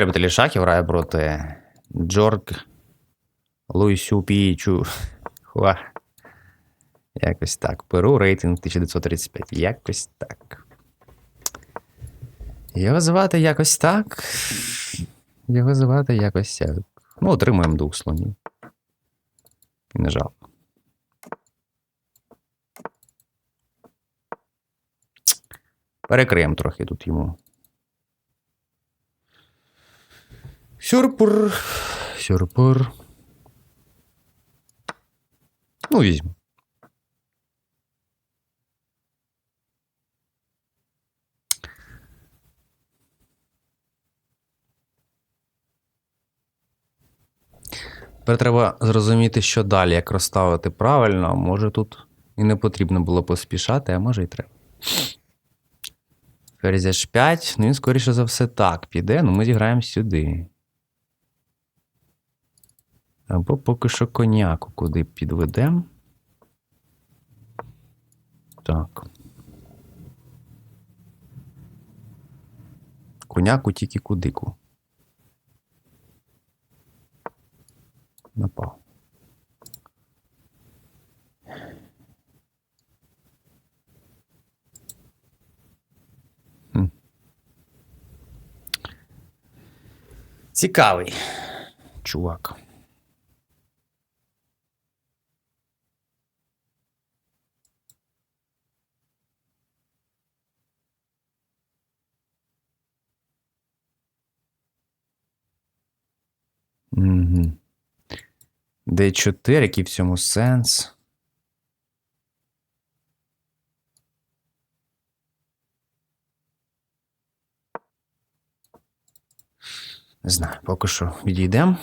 Баталій Шахів грає проти Джорг Луїсю Пічу. Хуа. Якось так. Перу рейтинг 1935. Якось так. Його звати якось так. Його звати якось так. Ну, отримуємо двох слонів. Не жалко. Перекриємо трохи тут йому. Сюрпур. Сюрпур. Ну, візьму. Тепер треба зрозуміти, що далі, як розставити правильно. Може тут і не потрібно було поспішати, а може і треба. Ферзь H5, ну він, скоріше за все, так піде, ну ми зіграємо сюди. Або поки що коняку куди підведемо. Так. Коняку тільки кудику. Напав. Хм. Цікавий чувак. Угу. D4, який в цьому сенс? Не знаю, поки що відійдемо.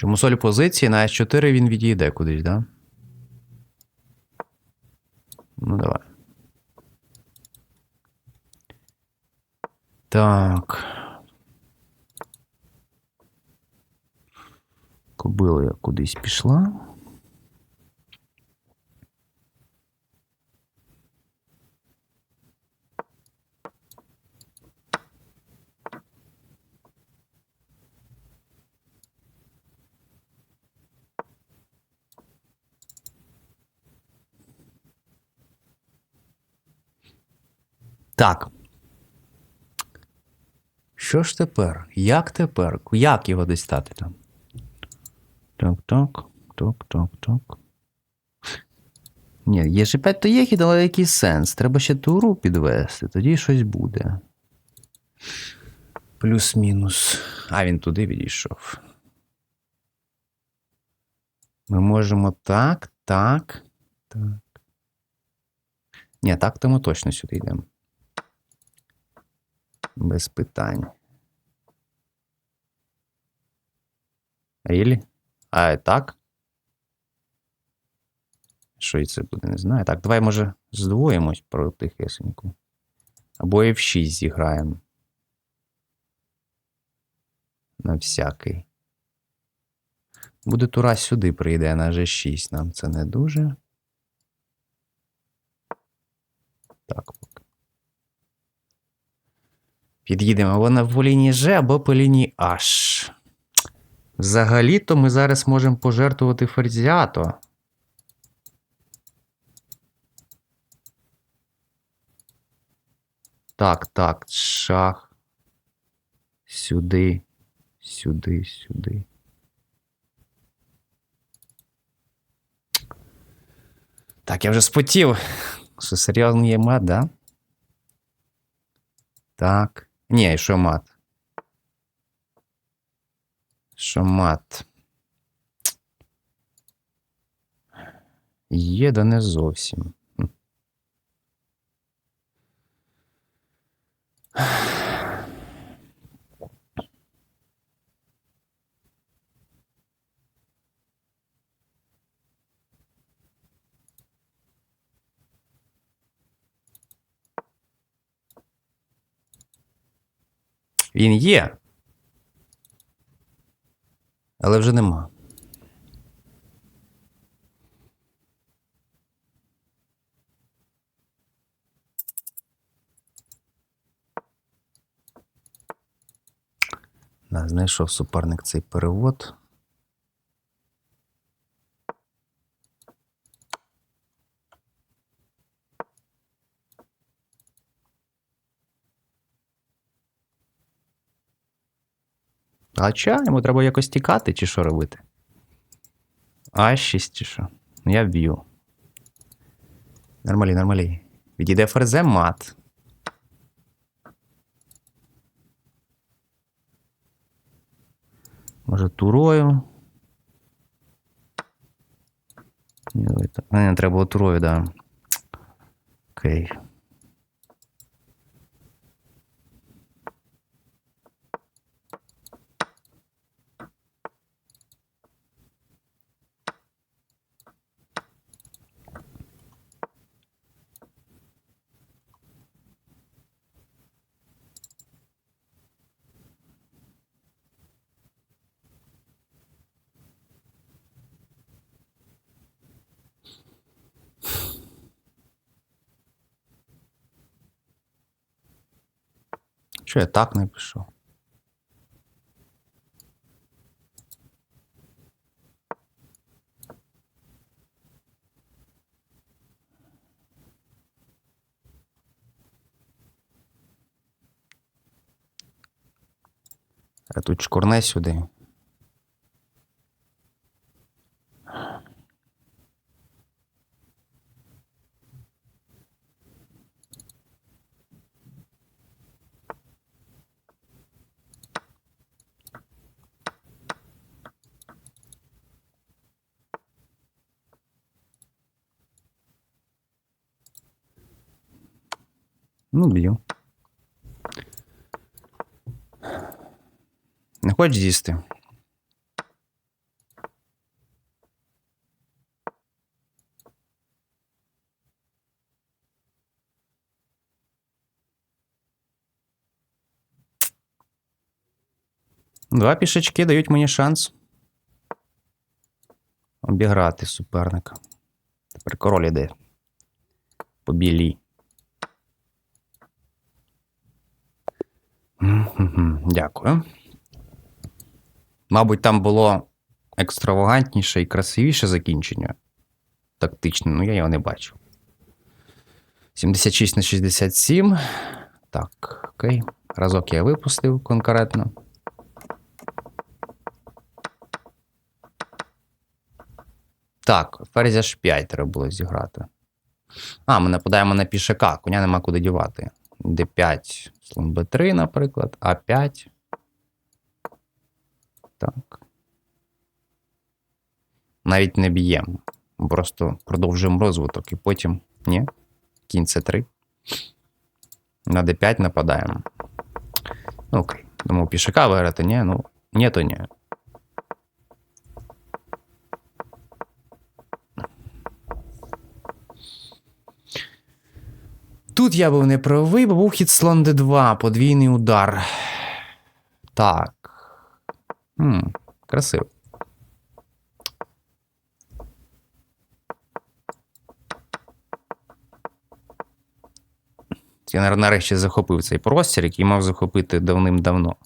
Чому соль позиції на С4 він відійде кудись, да? Ну, давай. Так. Кобила я кудись пішла. Так. Що ж тепер? Як тепер? Як його дістати там? Так, так, так, так, так. Ні, є ж 5 то є хід, але який сенс? Треба ще туру підвести, тоді щось буде. Плюс-мінус. А, він туди відійшов. Ми можемо так, так, так. Ні, так то ми точно сюди йдемо. Без питань. Рілі? А так? Що і це буде, не знаю. Так, давай, може, здвоїмось про тихесеньку. Або F6 зіграємо. На всякий. Буде тура сюди прийде на G6. Нам це не дуже. Так. Під'їдемо або по лінії G, або по лінії H. Взагалі-то ми зараз можемо пожертвувати ферзіато. Так, так, шах. Сюди, сюди, сюди. Так, я вже спотів. Що серйозний є мат, да? Так. Ні, що мат. Що мат. Є, да не зовсім. Він є. Але вже нема. Да, знайшов суперник цей перевод. А ча, йому треба якось тікати, чи що робити? А 6 чи що? Я вб'ю. Нормалі, нормалі. Відійде ФРЗ мат. Може, турою. Ні, давай так. А, не, треба було турою, да. Окей. Що я так напишу? А тут шкурне сюди. Ну, б'ю. Не хочеш з'їсти? Два пішечки дають мені шанс обіграти суперника. Тепер король іде. По білій. Дякую. Мабуть, там було екстравагантніше і красивіше закінчення. Тактичне, ну я його не бачу. 76 на 67. Так, окей. Разок я випустив конкретно. Так, ферзь аж 5 треба було зіграти. А, ми нападаємо на пішака, коня нема куди дівати. D5, слон B3, наприклад, А5. Так. Навіть не б'ємо. Просто продовжуємо розвиток і потім. Ні. Кінь С3. На D5 нападаємо. Ну, Окей. Думав, пішака виграти, ні, ну, ні, то ні. Тут я був не правий, бо був хід слон d2, подвійний удар. Так. Хм, красиво. Я нарешті захопив цей простір, який мав захопити давним-давно.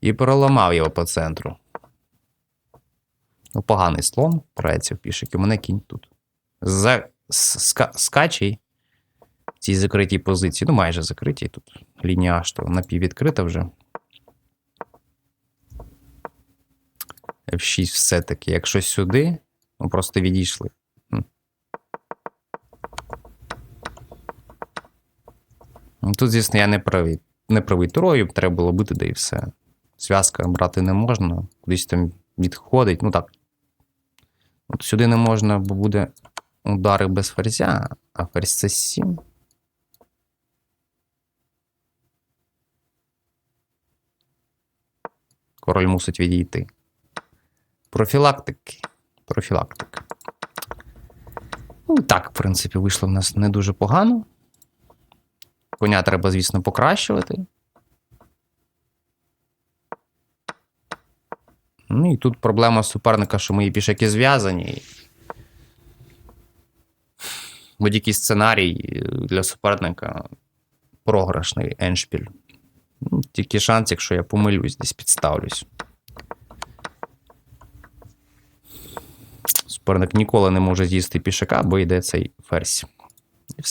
І проламав його по центру. Ну, поганий слон, грається в пішик, у мене кінь тут. За... Ска... Скачий в цій закритій позиції. Ну, майже закритій тут. Лінія аж то напіввідкрита вже. F6 все-таки. Якщо сюди, ну просто відійшли. Ну, Тут, звісно, я не правий. Не правий турою, треба було бити, да і все. Зв'язка брати не можна, кудись там відходить. Ну так. От сюди не можна, бо буде удари без ферзя, а ферзь це 7. Король мусить відійти. Профілактики. Профілактика. Ну, так, в принципі, вийшло в нас не дуже погано. Коня треба, звісно, покращувати. Ну і тут проблема суперника, що мої пішаки зв'язані. Будь-який сценарій для суперника програшний еншпіль. Тільки шанс, якщо я помилюсь, десь підставлюсь. Суперник ніколи не може з'їсти пішака, бо йде цей ферзь.